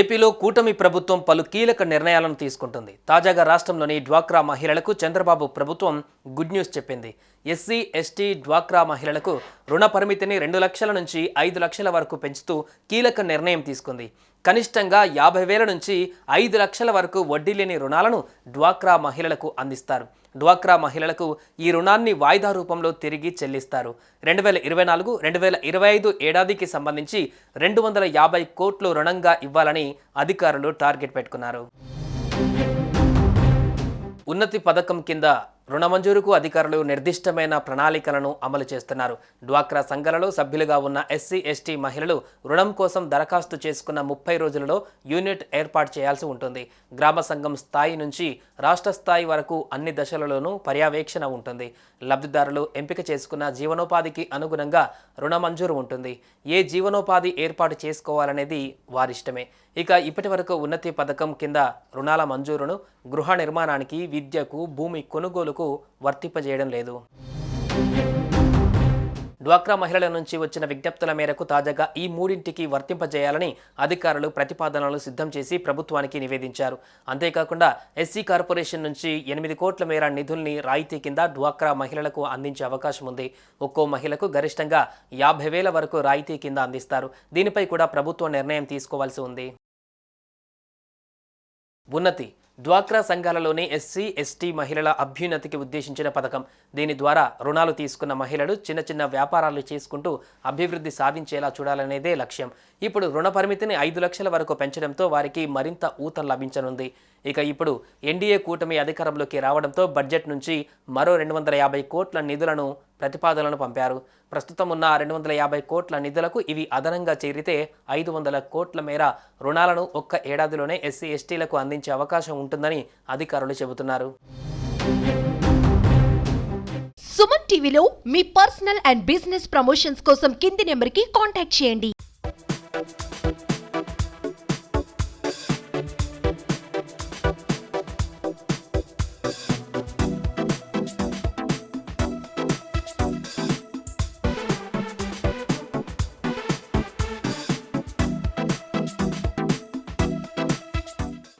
ఏపీలో కూటమి ప్రభుత్వం పలు కీలక నిర్ణయాలను తీసుకుంటుంది. తాజాగా రాష్ట్రంలోని డ్వాక్రా మహిళలకు చంద్రబాబు ప్రభుత్వం గుడ్ న్యూస్ చెప్పింది. ఎస్సీ ఎస్టీ డ్వాక్రా మహిళలకు రుణ పరిమితిని రెండు లక్షల నుంచి ఐదు లక్షల వరకు పెంచుతూ కీలక నిర్ణయం తీసుకుంది. కనిష్టంగా యాభై వేల నుంచి ఐదు లక్షల వరకు వడ్డీ లేని రుణాలను డ్వాక్రా మహిళలకు అందిస్తారు. డ్వాక్రా మహిళలకు ఈ రుణాన్ని వాయిదా రూపంలో తిరిగి చెల్లిస్తారు. రెండు వేల ఇరవై నాలుగు రెండు వేల ఇరవై ఐదు ఏడాదికి సంబంధించి రెండు వందల యాభై కోట్లు రుణంగా ఇవ్వాలని అధికారులు టార్గెట్ పెట్టుకున్నారు. ఉన్నతి పథకం కింద రుణ మంజూరుకు అధికారులు నిర్దిష్టమైన ప్రణాళికలను అమలు చేస్తున్నారు. డ్వాక్రా సంఘాలలో సభ్యులుగా ఉన్న ఎస్సీ ఎస్టీ మహిళలు రుణం కోసం దరఖాస్తు చేసుకున్న ముప్పై రోజులలో యూనిట్ ఏర్పాటు చేయాల్సి ఉంటుంది. గ్రామ సంఘం స్థాయి నుంచి రాష్ట్ర స్థాయి వరకు అన్ని దశలలోనూ పర్యవేక్షణ ఉంటుంది. లబ్ధిదారులు ఎంపిక చేసుకున్న జీవనోపాధికి అనుగుణంగా రుణ మంజూరు ఉంటుంది. ఏ జీవనోపాధి ఏర్పాటు చేసుకోవాలనేది వారిష్టమే. ఇక ఇప్పటి వరకు ఉన్నతి పథకం కింద రుణాల మంజూరును గృహ నిర్మాణానికి విద్యకు భూమి కొనుగోలు కొనుగోలుకు వర్తింపజేయడం లేదు. డ్వాక్రా మహిళల నుంచి వచ్చిన విజ్ఞప్తుల మేరకు తాజాగా ఈ మూడింటికి వర్తింపజేయాలని అధికారులు ప్రతిపాదనలు సిద్ధం చేసి ప్రభుత్వానికి నివేదించారు. అంతేకాకుండా ఎస్సీ కార్పొరేషన్ నుంచి ఎనిమిది కోట్ల మేర నిధుల్ని రాయితీ కింద డ్వాక్రా మహిళలకు అందించే అవకాశం ఉంది. ఒక్కో మహిళకు గరిష్టంగా యాభై వేల వరకు రాయితీ కింద అందిస్తారు. దీనిపై కూడా ప్రభుత్వం నిర్ణయం తీసుకోవాల్సి ఉంది. ఉన్నతి డ్వాక్రా సంఘాలలోని ఎస్సీ ఎస్టీ మహిళల అభ్యున్నతికి ఉద్దేశించిన పథకం. దీని ద్వారా రుణాలు తీసుకున్న మహిళలు చిన్న చిన్న వ్యాపారాలు చేసుకుంటూ అభివృద్ధి సాధించేలా చూడాలనేదే లక్ష్యం. ఇప్పుడు రుణ పరిమితిని ఐదు లక్షల వరకు పెంచడంతో వారికి మరింత ఊతం లభించనుంది. ఇక ఇప్పుడు ఎన్డీఏ కూటమి అధికారంలోకి రావడంతో బడ్జెట్ నుంచి మరో రెండు వందల యాభై కోట్ల నిధులను ప్రతిపాదనలను పంపారు. ప్రస్తుతం ఉన్న రెండు వందల యాభై కోట్ల నిధులకు ఇవి అదనంగా చేరితే ఐదు వందల కోట్ల మేర రుణాలను ఒక్క ఏడాదిలోనే ఎస్సీ ఎస్టీలకు అందించే అవకాశం ఉంటుందని అధికారులు చెబుతున్నారు. సుమన్ టీవీలో మీ పర్సనల్ అండ్ బిజినెస్ ప్రమోషన్స్ కోసం కింది నెంబర్కి కాంటాక్ట్ చేయండి.